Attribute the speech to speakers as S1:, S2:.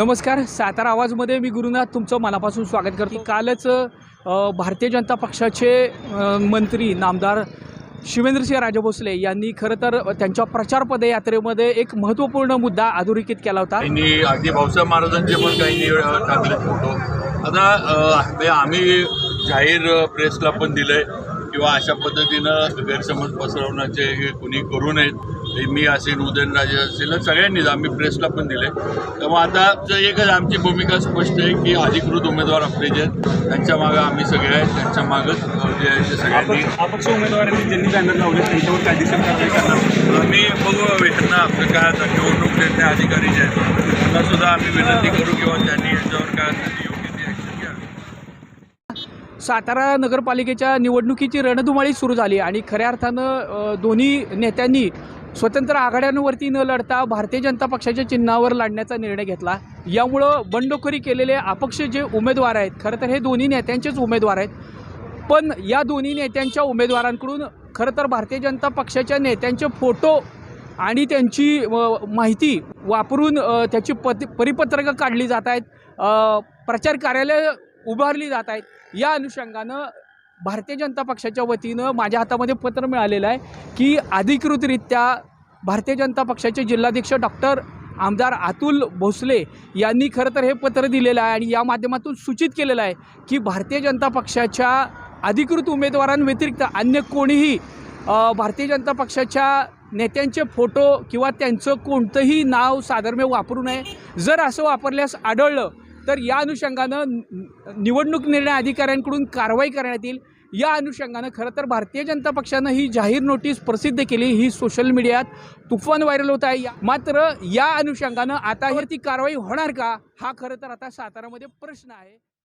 S1: नमस्कार सातारा आवाजमध्ये मी गुरुनाथ तुमचं मनापासून स्वागत करतो. कालच भारतीय जनता पक्षाचे मंत्री नामदार शिवेंद्रसिंह राजे भोसले यांनी खरं तर त्यांच्या प्रचार पदयात्रेमध्ये एक महत्त्वपूर्ण मुद्दा अधोरेखित केला होता.
S2: त्यांनी अगदी भाऊसाहेब महाराजांचे पण काही टाकले फोटो आता आम्ही जाहीर प्रेसला पण दिलंय किंवा अशा पद्धतीनं गैरसमज पसरवण्याचे हे कुणी करू नयेत. मी असेल उदयनराजे असेल सगळ्यांनीच आम्ही प्रेसला पण दिले. त्यामुळे आता एकच आमची भूमिका स्पष्ट आहे की अधिकृत उमेदवार आपले जे आहेत त्यांच्या मागं आम्ही सगळे आहेत त्यांच्या मागच अ, जे आहे ते सगळ्यांनी
S3: अपक्ष अपक्ष उमेदवारांनी ज्यांनी बॅनर लावले त्यांच्यावर कायदेशीर कारवाई करणार
S2: आम्ही बघू यांना आपलं काय आता निवडणूक निर्णय अधिकारी जे आहेत त्यांना सुद्धा आम्ही विनंती करू किंवा त्यांनी याच्यावर काय असेल
S1: सातारा नगरपालिकेच्या निवडणुकीची रणधुमाळी सुरू झाली आणि खऱ्या अर्थानं दोन्ही नेत्यांनी स्वतंत्र आघाड्यांवरती न लढता भारतीय जनता पक्षाच्या चिन्हावर लढण्याचा निर्णय घेतला. यामुळं बंडखोरी केलेले अपक्ष जे उमेदवार आहेत खरं तर हे दोन्ही नेत्यांचेच उमेदवार आहेत. पण या दोन्ही नेत्यांच्या उमेदवारांकडून खरं तर भारतीय जनता पक्षाच्या नेत्यांचे फोटो आणि त्यांची माहिती वापरून त्याची पत परिपत्रकं काढली जात आहेत प्रचार कार्यालय उभारली जात आहेत. या अनुषंगानं भारतीय जनता पक्षाच्या वतीनं माझ्या हातामध्ये पत्र मिळालेलं आहे की अधिकृतरित्या भारतीय जनता पक्षाचे जिल्हाध्यक्ष डॉक्टर आमदार अतुल भोसले यांनी खरं तर हे पत्र दिलेलं आहे आणि या माध्यमातून सूचित केलेलं आहे की भारतीय जनता पक्षाच्या अधिकृत उमेदवारांव्यतिरिक्त अन्य कोणीही भारतीय जनता पक्षाच्या नेत्यांचे फोटो किंवा त्यांचं कोणतंही नाव साधर्म्य वापरू नये. जर असं वापरल्यास आढळलं तर या अनुषंगानं निवडणूक निर्णय अधिकाऱ्यांकडून कारवाई करण्यात येईल. या अनुषंगानं खरं तर भारतीय जनता पक्षानं ही जाहीर नोटीस प्रसिद्ध केली. ही सोशल मीडियात तुफान व्हायरल होत आहे. या- मात्र या अनुषंगानं आता ती कारवाई होणार का? हा खरं तर आता सातारामध्ये प्रश्न आहे.